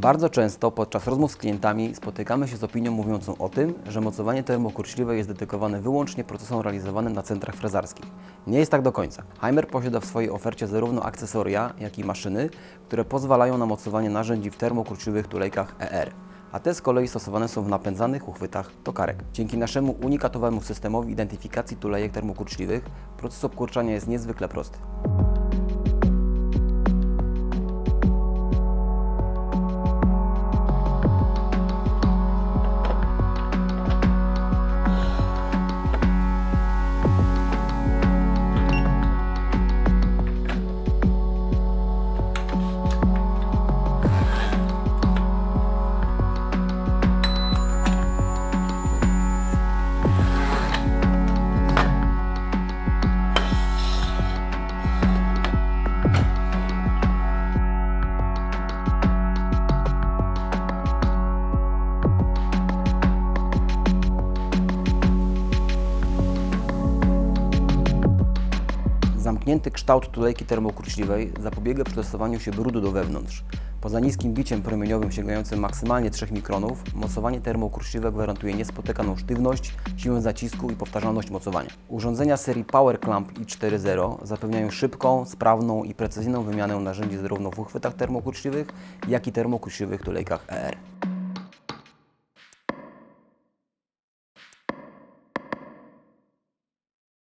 Bardzo często podczas rozmów z klientami spotykamy się z opinią mówiącą o tym, że mocowanie termokurczliwe jest dedykowane wyłącznie procesom realizowanym na centrach frezarskich. Nie jest tak do końca. Heimer posiada w swojej ofercie zarówno akcesoria, jak i maszyny, które pozwalają na mocowanie narzędzi w termokurczliwych tulejkach ER a te z kolei stosowane są w napędzanych uchwytach tokarek. Dzięki naszemu unikatowemu systemowi identyfikacji tulejek termokurczliwych proces obkurczania jest niezwykle prosty. Zamknięty kształt tulejki termokurczliwej zapobiega przydostawaniu się brudu do wewnątrz. Poza niskim biciem promieniowym sięgającym maksymalnie 3 mikronów, mocowanie termokurczliwe gwarantuje niespotykaną sztywność, siłę zacisku i powtarzalność mocowania. Urządzenia serii Power Clamp i4.0 zapewniają szybką, sprawną i precyzyjną wymianę narzędzi zarówno w uchwytach termokurczliwych, jak i termokurczliwych tulejkach ER.